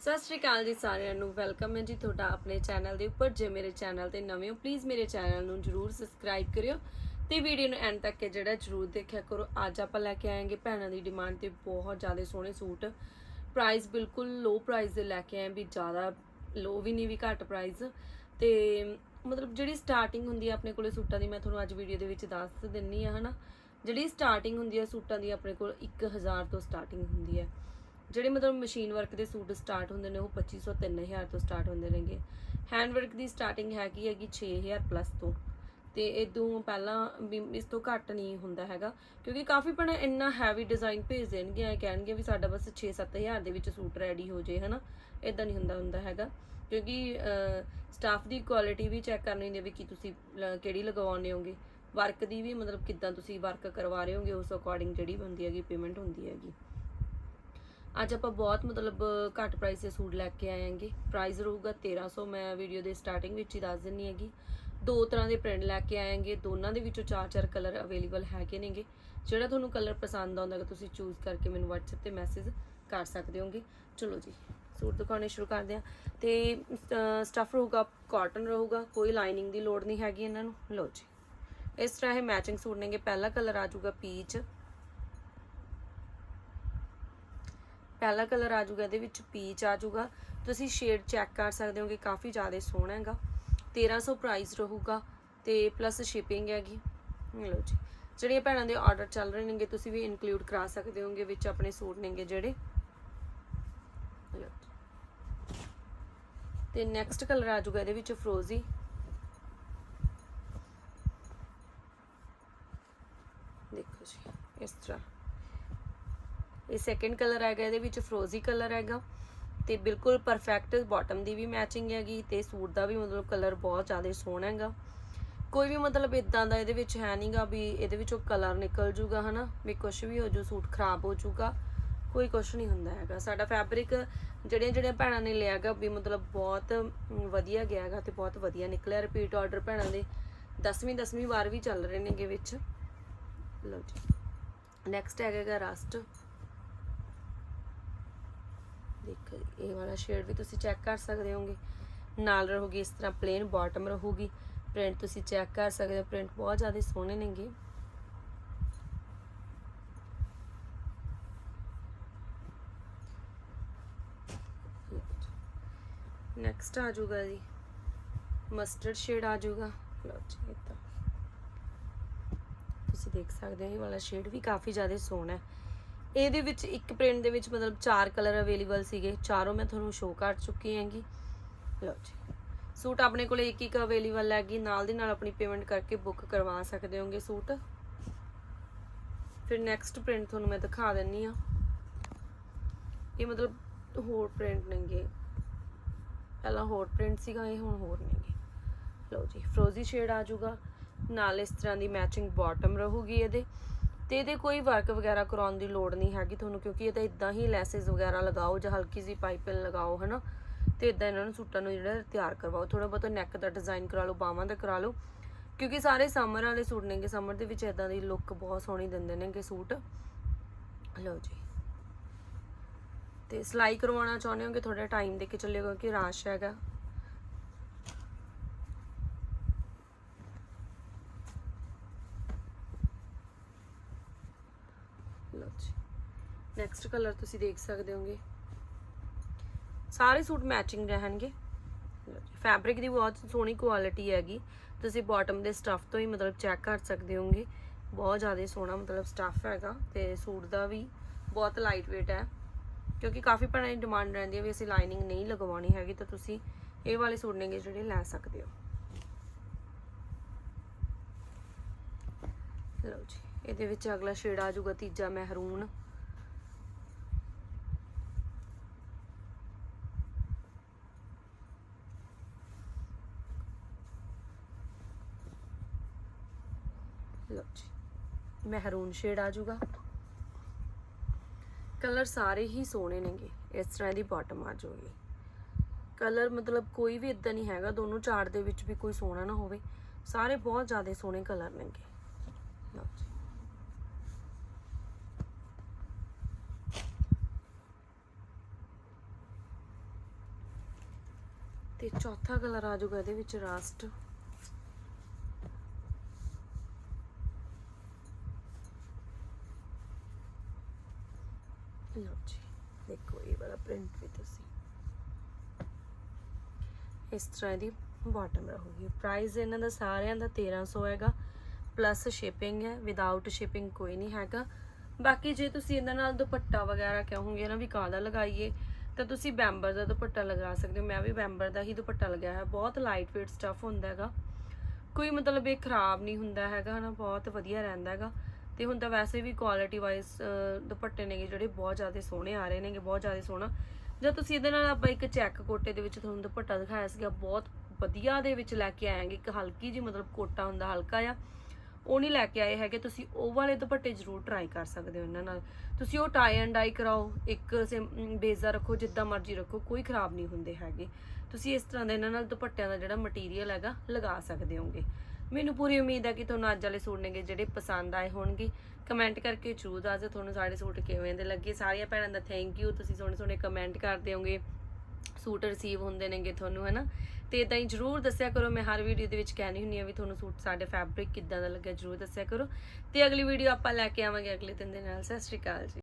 ਸਤਿ ਸ਼੍ਰੀ ਅਕਾਲ ਜੀ ਸਾਰਿਆਂ ਨੂੰ, ਵੈਲਕਮ ਹੈ ਜੀ ਤੁਹਾਡਾ ਆਪਣੇ ਚੈਨਲ ਦੇ ਉੱਪਰ। ਜੇ ਮੇਰੇ ਚੈਨਲ ਤੇ ਨਵੇਂ ਹੋ ਪਲੀਜ਼ ਮੇਰੇ ਚੈਨਲ ਨੂੰ ਜਰੂਰ ਸਬਸਕ੍ਰਾਈਬ ਕਰਿਓ ਤੇ ਵੀਡੀਓ ਨੂੰ ਐਂਡ ਤੱਕ ਜਿਹੜਾ ਜਰੂਰ ਦੇਖਿਆ ਕਰੋ। ਅੱਜ ਆਪਾਂ ਲੈ ਕੇ ਆਏਗੇ ਭੈਣਾਂ ਦੀ ਡਿਮਾਂਡ ਤੇ ਬਹੁਤ ਜ਼ਿਆਦਾ ਸੋਹਣੇ ਸੂਟ। ਪ੍ਰਾਈਸ ਬਿਲਕੁਲ ਲੋ ਪ੍ਰਾਈਸ ਦੇ ਲੈ ਕੇ ਆਏ ਵੀ ਜ਼ਿਆਦਾ ਲੋ ਵੀ ਨਹੀਂ, ਵੀ ਘੱਟ ਪ੍ਰਾਈਸ ਤੇ ਮਤਲਬ ਜਿਹੜੀ ਸਟਾਰਟਿੰਗ ਹੁੰਦੀ ਹੈ ਆਪਣੇ ਕੋਲੇ ਸੂਟਾਂ ਦੀ, ਮੈਂ ਤੁਹਾਨੂੰ ਅੱਜ ਵੀਡੀਓ ਦੇ ਵਿੱਚ ਦੱਸ ਦਿੰਨੀ ਆ, ਹਨਾ। ਜਿਹੜੀ ਸਟਾਰਟਿੰਗ ਹੁੰਦੀ ਹੈ ਸੂਟਾਂ ਦੀ, ਆਪਣੇ ਕੋਲ 1000 ਤੋਂ ਸਟਾਰਟਿੰਗ ਹੁੰਦੀ ਹੈ ਜਿਹੜੇ ਮਤਲਬ ਮਸ਼ੀਨ ਵਰਕ ਦੇ ਸੂਟ ਸਟਾਰਟ ਹੁੰਦੇ ਨੇ, ਉਹ 2500 3000 ਤੋਂ ਸਟਾਰਟ ਹੁੰਦੇ ਨੇਗੇ। ਹੈਂਡ ਵਰਕ ਦੀ ਸਟਾਰਟਿੰਗ ਹੈਗੀ ਹੈਗੀ 6000 ਪਲੱਸ ਤੋਂ। ਤੇ ਇਦੋਂ ਪਹਿਲਾਂ ਵੀ ਇਸ ਤੋਂ ਘੱਟ ਨਹੀਂ ਹੁੰਦਾ ਹੈਗਾ, ਕਿਉਂਕਿ ਕਾਫੀ ਪਣਾ ਇੰਨਾ ਹੈਵੀ ਡਿਜ਼ਾਈਨ ਭੇਜ ਦੇਣਗੇ, ਐ ਕਹਿਣਗੇ ਵੀ ਸਾਡਾ ਬਸ 6-7000 ਦੇ ਵਿੱਚ ਸੂਟ ਰੈਡੀ ਹੋ ਜੇ, ਹਨਾ। ਇਦਾਂ ਨਹੀਂ ਹੁੰਦਾ ਹੁੰਦਾ ਹੈਗਾ। ਕਿਉਂਕਿ ਸਟਾਫ ਦੀ ਕੁਆਲਿਟੀ ਵੀ ਚੈੱਕ ਕਰਨੀ ਹੁੰਦੀ ਹੈ ਵੀ ਕੀ ਤੁਸੀਂ ਕਿਹੜੀ ਲਗਵਾਉਣੇ ਹੋਗੇ। ਵਰਕ ਦੀ ਵੀ ਮਤਲਬ ਕਿੱਦਾਂ ਤੁਸੀਂ ਵਰਕ ਕਰਵਾ ਰਹੇ ਹੋਗੇ, ਉਸ ਅਕੋਰਡਿੰਗ ਜਿਹੜੀ ਹੁੰਦੀ ਹੈਗੀ ਪੇਮੈਂਟ ਹੁੰਦੀ ਹੈਗੀ। ਅੱਜ ਆਪਾਂ ਬਹੁਤ ਮਤਲਬ ਘੱਟ ਪ੍ਰਾਈਸ ਦੇ ਸੂਟ ਲੈ ਕੇ ਆਏ ਆਂਗੇ ਪ੍ਰਾਈਸ ਰਹੂਗਾ 1300 ਮੈਂ ਵੀਡੀਓ ਦੇ ਸਟਾਰਟਿੰਗ ਵਿੱਚ ਹੀ ਦੱਸ ਦਿੰਨੀ ਹੈਗੀ। ਦੋ ਤਰ੍ਹਾਂ ਦੇ ਪ੍ਰਿੰਟ ਲੈ ਕੇ ਆਏਗੇ, ਦੋਨਾਂ ਦੇ ਵਿੱਚੋਂ ਚਾਰ ਚਾਰ ਕਲਰ ਅਵੇਲੇਬਲ ਹੈਗੇ ਨੇਗੇ। ਜਿਹੜਾ ਤੁਹਾਨੂੰ ਕਲਰ ਪਸੰਦ ਆਉਂਦਾ ਹੈ ਤੁਸੀਂ ਚੂਜ਼ ਕਰਕੇ ਮੈਨੂੰ WhatsApp ਤੇ ਮੈਸੇਜ ਕਰ ਸਕਦੇ ਹੋਗੇ। ਚਲੋ ਜੀ, ਸੂਟ ਦਿਖਾਉਣੇ ਸ਼ੁਰੂ ਕਰਦੇ ਹਾਂ। ਤੇ ਸਟਫ ਰਹੂਗਾ ਕਾਟਨ ਰਹੂਗਾ, ਕੋਈ ਲਾਈਨਿੰਗ ਦੀ ਲੋੜ ਨਹੀਂ ਹੈਗੀ ਇਹਨਾਂ ਨੂੰ। ਲਓ ਜੀ, ਇਸ ਤਰ੍ਹਾਂ ਇਹ ਮੈਚਿੰਗ ਸੂਟ ਨੇਗੇ। ਪਹਿਲਾ ਕਲਰ ਆ ਜਾਊਗਾ ਪੀਚ ਪਹਿਲਾ ਕਲਰ ਆ ਜਾਊਗਾ ਇਹਦੇ ਵਿੱਚ ਪੀਚ ਆ ਜਾਊਗਾ ਤੁਸੀਂ ਸ਼ੇਡ ਚੈੱਕ ਕਰ ਸਕਦੇ ਹੋ ਕਿ ਕਾਫੀ ਜ਼ਿਆਦਾ ਸੋਹਣਾ ਹੈਗਾ। 1300 ਪ੍ਰਾਈਸ ਰਹੂਗਾ ਤੇ ਪਲੱਸ ਸ਼ਿਪਿੰਗ ਹੈਗੀ। ਲਓ ਜੀ। ਜਿਹੜੀਆਂ ਭੈਣਾਂ ਦੇ ਆਰਡਰ ਚੱਲ ਰਹੇ ਨੇਗੇ, ਤੁਸੀਂ ਵੀ ਇਨਕਲੂਡ ਕਰਾ ਸਕਦੇ ਹੋਗੇ ਵਿੱਚ ਆਪਣੇ ਸੂਟ ਨੇਗੇ ਜਿਹੜੇ। ਲਓ ਤੇ ਨੈਕਸਟ ਕਲਰ ਆ ਜਾਊਗਾ ਇਹਦੇ ਵਿੱਚ ਫਰੋਜ਼ੀ ਦੇਖੋ ਜੀ, ਇਸ ਤਰ੍ਹਾਂ। ਇਹ ਸੈਕੰਡ ਕਲਰ ਹੈਗਾ, ਇਹਦੇ ਵਿੱਚ ਫਰੋਜ਼ੀ ਕਲਰ ਹੈਗਾ ਤੇ ਬਿਲਕੁਲ ਪਰਫੈਕਟ ਬਾਟਮ ਦੀ ਵੀ ਮੈਚਿੰਗ ਹੈਗੀ ਤੇ ਸੂਟ ਦਾ ਵੀ ਮਤਲਬ ਕਲਰ ਬਹੁਤ ਜ਼ਿਆਦਾ ਸੋਹਣਾ ਹੈਗਾ। ਕੋਈ ਵੀ ਮਤਲਬ ਇਦਾਂ ਦਾ ਇਹਦੇ ਵਿੱਚ ਹੈ ਨਹੀਂਗਾ ਵੀ ਇਹਦੇ ਵਿੱਚੋਂ ਕਲਰ ਨਿਕਲ ਜੂਗਾ, ਹਨਾ? ਵੀ ਕੁਝ ਵੀ ਹੋ ਜੂ, ਸੂਟ ਖਰਾਬ ਹੋ ਜੂਗਾ, ਕੋਈ ਕੁਝ ਨਹੀਂ ਹੁੰਦਾ ਹੈਗਾ। ਸਾਡਾ ਫੈਬਰਿਕ ਜਿਹੜੀਆਂ ਜਿਹੜੀਆਂ ਭੈਣਾਂ ਨੇ ਲਿਆ ਹੈਗਾ ਵੀ ਮਤਲਬ ਬਹੁਤ ਵਧੀਆ ਗਿਆ ਹੈਗਾ ਤੇ ਬਹੁਤ ਵਧੀਆ ਨਿਕਲਿਆ ਰਿਪੀਟ ਆਰਡਰ ਭੈਣਾਂ ਦੇ। 10ਵੀਂ 10ਵੀਂ ਵਾਰ ਵੀ ਚੱਲ ਰਹੇ ਨੇਗੇ ਵਿੱਚ। ਲਓ ਜੀ। ਨੈਕਸਟ ਹੈਗਾ ਰਸਟ ਦੇਖੋ ਇਹ ਵਾਲਾ ਸ਼ੇਡ ਵੀ ਤੁਸੀਂ ਚੈੱਕ ਕਰ ਸਕਦੇ ਹੋਗੇ ਨਾਲ ਰਹੂਗੀ ਇਸ ਤਰ੍ਹਾਂ ਪਲੇਨ ਬਾਟਮ ਰਹੂਗੀ। ਪ੍ਰਿੰਟ ਤੁਸੀਂ ਚੈੱਕ ਕਰ ਸਕਦੇ ਹੋ। ਪ੍ਰਿੰਟ ਬਹੁਤ ਜ਼ਿਆਦਾ ਸੋਹਣੇ ਨੇਗੇ। ਨੈਕਸਟ ਆ ਜਾਊਗਾ ਜੀ। ਮਸਟਰਡ ਸ਼ੇਡ ਆ ਜਾਊਗਾ। ਲਓ ਜੀ ਇੱਦਾਂ ਤੁਸੀਂ ਦੇਖ ਸਕਦੇ ਹੋ, ਇਹ ਵਾਲਾ ਸ਼ੇਡ ਵੀ ਕਾਫੀ ਜ਼ਿਆਦਾ ਸੋਹਣਾ ਹੈ। ਇਹਦੇ ਵਿੱਚ ਇੱਕ ਪ੍ਰਿੰਟ ਦੇ ਵਿੱਚ ਮਤਲਬ ਚਾਰ ਕਲਰ ਅਵੇਲੇਬਲ ਸੀਗੇ। ਚਾਰੋਂ ਮੈਂ ਤੁਹਾਨੂੰ ਸ਼ੋਅ ਕਰ ਚੁੱਕੀ ਹੈਗੀ। ਲਓ ਜੀ। ਸੂਟ ਆਪਣੇ ਕੋਲੇ ਇੱਕ ਇੱਕ ਅਵੇਲੇਬਲ ਹੈਗੀ। ਨਾਲ ਦੀ ਨਾਲ ਆਪਣੀ ਪੇਮੈਂਟ ਕਰਕੇ ਬੁੱਕ ਕਰਵਾ ਸਕਦੇ ਹੋਗੇ ਸੂਟ। ਫਿਰ ਨੈਕਸਟ ਪ੍ਰਿੰਟ ਤੁਹਾਨੂੰ ਮੈਂ ਦਿਖਾ ਦਿੰਨੀ ਆ। ਇਹ ਮਤਲਬ ਹੋਰ ਪ੍ਰਿੰਟ ਨੇਗੇ। ਪਹਿਲਾਂ ਹੋਰ ਪ੍ਰਿੰਟ ਸੀਗਾ, ਇਹ ਹੁਣ ਹੋਰ ਨੇਗੇ। ਲਓ ਜੀ। ਫਰੋਜ਼ੀ ਸ਼ੇਡ ਆ ਜਾਊਗਾ। ਨਾਲ ਇਸ ਤਰ੍ਹਾਂ ਦੀ ਮੈਚਿੰਗ ਬਾਟਮ ਰਹੂਗੀ ਇਹਦੇ। ਤੇ ਇਹਦੇ ਕੋਈ ਵਰਕ ਵਗੈਰਾ ਕਰਾਉਣ ਦੀ ਲੋੜ ਨਹੀਂ ਹੈਗੀ ਤੁਹਾਨੂੰ, ਕਿਉਂਕਿ ਇਹ ਤਾਂ ਇਦਾਂ ਹੀ ਲੈਸਸ ਵਗੈਰਾ ਲਗਾਓ ਜਾਂ ਹਲਕੀ ਜੀ ਪਾਈਪਿੰਗ ਲਗਾਓ, ਹਨਾ? ਤੇ ਇਦਾਂ ਇਹਨਾਂ ਨੂੰ ਸੂਟਾਂ ਨੂੰ ਜਿਹੜਾ ਤਿਆਰ ਕਰਵਾਓ। ਥੋੜਾ ਬਹੁਤਾ ਨੈਕ ਦਾ ਡਿਜ਼ਾਈਨ ਕਰਾ ਲਓ, ਬਾਹਾਂ ਦਾ ਕਰਾ ਲਓ, ਕਿਉਂਕਿ ਸਾਰੇ ਸਮਰ ਵਾਲੇ ਸੂਟ ਨੇਗੇ ਸਮਰ ਦੇ ਵਿੱਚ ਇਦਾਂ ਦੀ ਲੁੱਕ ਬਹੁਤ ਸੋਹਣੀ ਦਿੰਦੇ ਨੇਗੇ ਸੂਟ। ਲਓ ਜੀ। ਤੇ ਸਿਲਾਈ ਕਰਵਾਉਣਾ ਚਾਹੁੰਦੇ ਹੋ ਕਿ ਥੋੜਾ ਟਾਈਮ ਦੇ ਕੇ ਚੱਲਿਓ ਕਿਉਂਕਿ ਰਾਸ਼ ਹੈਗਾ ਲਓ ਜੀ ਨੈਕਸਟ ਕਲਰ ਤੁਸੀਂ ਦੇਖ ਸਕਦੇ ਹੋਗੇ। ਸਾਰੇ ਸੂਟ ਮੈਚਿੰਗ ਰਹਿਣਗੇ। ਫੈਬਰਿਕ ਦੀ ਬਹੁਤ ਸੋਹਣੀ ਕੁਆਲਿਟੀ ਹੈਗੀ। ਤੁਸੀਂ ਬਾਟਮ ਦੇ ਸਟਫ ਤੋਂ ਹੀ ਮਤਲਬ ਚੈੱਕ ਕਰ ਸਕਦੇ ਹੋਗੇ। ਬਹੁਤ ਜ਼ਿਆਦਾ ਸੋਹਣਾ ਮਤਲਬ ਸਟਫ ਹੈਗਾ ਤੇ ਸੂਟ ਦਾ ਵੀ ਬਹੁਤ ਲਾਈਟ weight ਹੈ। ਕਿਉਂਕਿ ਕਾਫੀ ਭੈਣਾਂ ਦੀ ਡਿਮਾਂਡ ਰਹਿੰਦੀ ਹੈ ਵੀ ਅਸੀਂ ਲਾਈਨਿੰਗ ਨਹੀਂ ਲਗਵਾਉਣੀ ਹੈਗੀ ਤਾਂ ਤੁਸੀਂ ਇਹ ਵਾਲੇ ਸੂਟ ਨੇਗੇ ਜਿਹੜੇ ਲੈ ਸਕਦੇ ਹੋ। ਲਓ ਜੀ, ਇਹਦੇ ਵਿੱਚ ਅਗਲਾ ਸ਼ੇਡ ਆ ਜਾਊਗਾ ਤੀਜਾ ਮਹਿਰੂਨ। ਲਓ ਜੀ, ਮਹਿਰੂਨ ਸ਼ੇਡ ਆ ਜਾਊਗਾ। ਕਲਰ ਸਾਰੇ ਹੀ ਸੋਹਣੇ ਨੇਗੇ, ਇਸ ਤਰ੍ਹਾਂ ਦੀ ਬਾਟਮ ਆ ਜਾਊਗੀ। ਕਲਰ ਮਤਲਬ ਕੋਈ ਵੀ ਇਦਾਂ ਨਹੀਂ ਹੈਗਾ, ਦੋਨੋਂ ਚਾਰਟ ਦੇ ਵਿੱਚ ਵੀ ਕੋਈ ਸੋਹਣਾ ਨਾ ਹੋਵੇ। ਸਾਰੇ ਬਹੁਤ ਜ਼ਿਆਦਾ ਸੋਹਣੇ ਕਲਰ ਨੇਗੇ। ਲਓ ਜੀ। ਤੇ ਚੌਥਾ ਕਲਰ ਆ ਜਾਊਗਾ ਇਹਦੇ ਵਿੱਚ ਰਾਸਟ ਲਓ ਜੀ ਦੇਖੋ ਇਹ ਵਾਲਾ ਪ੍ਰਿੰਟ ਵੀ ਤੁਸੀਂ। ਇਸ ਤਰ੍ਹਾਂ ਦੀ ਬਾਟਮ ਰਹੂਗੀ। ਪ੍ਰਾਈਸ ਇਹਨਾਂ ਦਾ ਸਾਰਿਆਂ ਦਾ 1300 ਹੈਗਾ ਪਲੱਸ ਸ਼ਿਪਿੰਗ ਹੈ ਵਿਦਆਊਟ ਸ਼ਿਪਿੰਗ ਕੋਈ ਨਹੀਂ ਹੈਗਾ। ਬਾਕੀ ਜੇ ਤੁਸੀਂ ਇਹਨਾਂ ਨਾਲ ਦੁਪੱਟਾ ਵਗੈਰਾ ਕਹੋਗੇ ਨਾ ਵੀ ਕਾਹਦਾ ਲਗਾਈਏ, ਤਾਂ ਤੁਸੀਂ ਬੈਂਬਰ ਦਾ ਦੁਪੱਟਾ ਲਗਾ ਸਕਦੇ ਹੋ। ਮੈਂ ਵੀ ਬੈਂਬਰ ਦਾ ਹੀ ਦੁਪੱਟਾ ਲਗਾਇਆ ਹੈ ਬਹੁਤ ਲਾਈਟ weight ਸਟਫ ਹੁੰਦਾ ਹੈਗਾ। ਕੋਈ ਮਤਲਬ ਇਹ ਖਰਾਬ ਨਹੀਂ ਹੁੰਦਾ ਹੈਗਾ, ਹਨਾ? ਬਹੁਤ ਵਧੀਆ ਰਹਿੰਦਾ ਹੈਗਾ। ਤੇ ਹੁਣ ਤਾਂ ਵੈਸੇ ਵੀ ਕੁਆਲਿਟੀ ਵਾਈਜ਼ ਦੁਪੱਟੇ ਨੇਗੇ ਜਿਹੜੇ ਬਹੁਤ ਜ਼ਿਆਦਾ ਸੋਹਣੇ ਆ ਰਹੇ ਨੇਗੇ, ਬਹੁਤ ਜ਼ਿਆਦਾ ਸੋਹਣਾ। ਜਦ ਤੁਸੀਂ ਇਹਦੇ ਨਾਲ ਆਪਾਂ ਇੱਕ ਚੈੱਕ ਕੋਟੇ ਦੇ ਵਿੱਚ ਤੁਹਾਨੂੰ ਦੁਪੱਟਾ ਦਿਖਾਇਆ ਸੀਗਾ, ਬਹੁਤ ਵਧੀਆ ਦੇ ਵਿੱਚ ਲੈ ਕੇ ਆਏਗੇ ਇੱਕ ਹਲਕੀ ਜੀ ਮਤਲਬ ਕੋਟਾ ਹੁੰਦਾ ਹਲਕਾ ਆ ਉਹ ਨਹੀਂ ਲੈ ਕੇ ਆਏ ਹੈਗੇ। ਤੁਸੀਂ ਉਹ ਵਾਲੇ ਦੁਪੱਟੇ ਜ਼ਰੂਰ ਟਰਾਈ ਕਰ ਸਕਦੇ ਹੋ ਇਹਨਾਂ ਨਾਲ। ਤੁਸੀਂ ਉਹ ਟਾਈ ਐਂਡ ਡਾਈ ਕਰਾਓ, ਇੱਕ ਬੇਜ਼ਾ ਰੱਖੋ, ਜਿੱਦਾਂ ਮਰਜ਼ੀ ਰੱਖੋ, ਕੋਈ ਖਰਾਬ ਨਹੀਂ ਹੁੰਦੇ ਹੈਗੇ। ਤੁਸੀਂ ਇਸ ਤਰ੍ਹਾਂ ਦਾ ਇਹਨਾਂ ਨਾਲ ਦੁਪੱਟਿਆਂ ਦਾ ਜਿਹੜਾ ਮਟੀਰੀਅਲ ਹੈਗਾ, ਲਗਾ ਸਕਦੇ ਹੋਗੇ। ਮੈਨੂੰ ਪੂਰੀ ਉਮੀਦ ਹੈ ਕਿ ਤੁਹਾਨੂੰ ਅੱਜ ਵਾਲੇ ਸੂਟ ਨੇਗੇ ਜਿਹੜੇ ਪਸੰਦ ਆਏ ਹੋਣਗੇ। ਕਮੈਂਟ ਕਰਕੇ ਜ਼ਰੂਰ ਦੱਸ ਦਿਓ ਤੁਹਾਨੂੰ ਸਾਡੇ ਸੂਟ ਕਿਵੇਂ ਦੇ ਲੱਗੇ। ਸਾਰੀਆਂ ਭੈਣਾਂ ਦਾ ਥੈਂਕ ਯੂ ਤੁਸੀਂ ਸੋਹਣੇ ਸੋਹਣੇ ਕਮੈਂਟ ਕਰਦੇ ਹੋਗੇ। ਸੂਟ ਰਿਸੀਵ ਹੁੰਦੇ ਨੇਗੇ ਤੁਹਾਨੂੰ, ਹੈਨਾ? ਤੇ ਇਦਾਂ ਹੀ ਜਰੂਰ ਦੱਸਿਆ ਕਰੋ। ਮੈਂ ਹਰ ਵੀਡੀਓ ਦੇ ਵਿੱਚ ਕਹਿਣੀ ਹੁੰਨੀ ਆ ਵੀ ਤੁਹਾਨੂੰ ਸੂਟ ਸਾਡੇ ਫੈਬਰਿਕ ਕਿੱਦਾਂ ਦਾ ਲੱਗਿਆ, ਜਰੂਰ ਦੱਸਿਆ ਕਰੋ। ਤੇ ਅਗਲੀ ਵੀਡੀਓ ਆਪਾਂ ਲੈ ਕੇ ਆਵਾਂਗੇ ਅਗਲੇ ਦਿਨ ਦੇ ਨਾਲ। ਸਤਿ ਸ਼੍ਰੀ ਅਕਾਲ ਜੀ।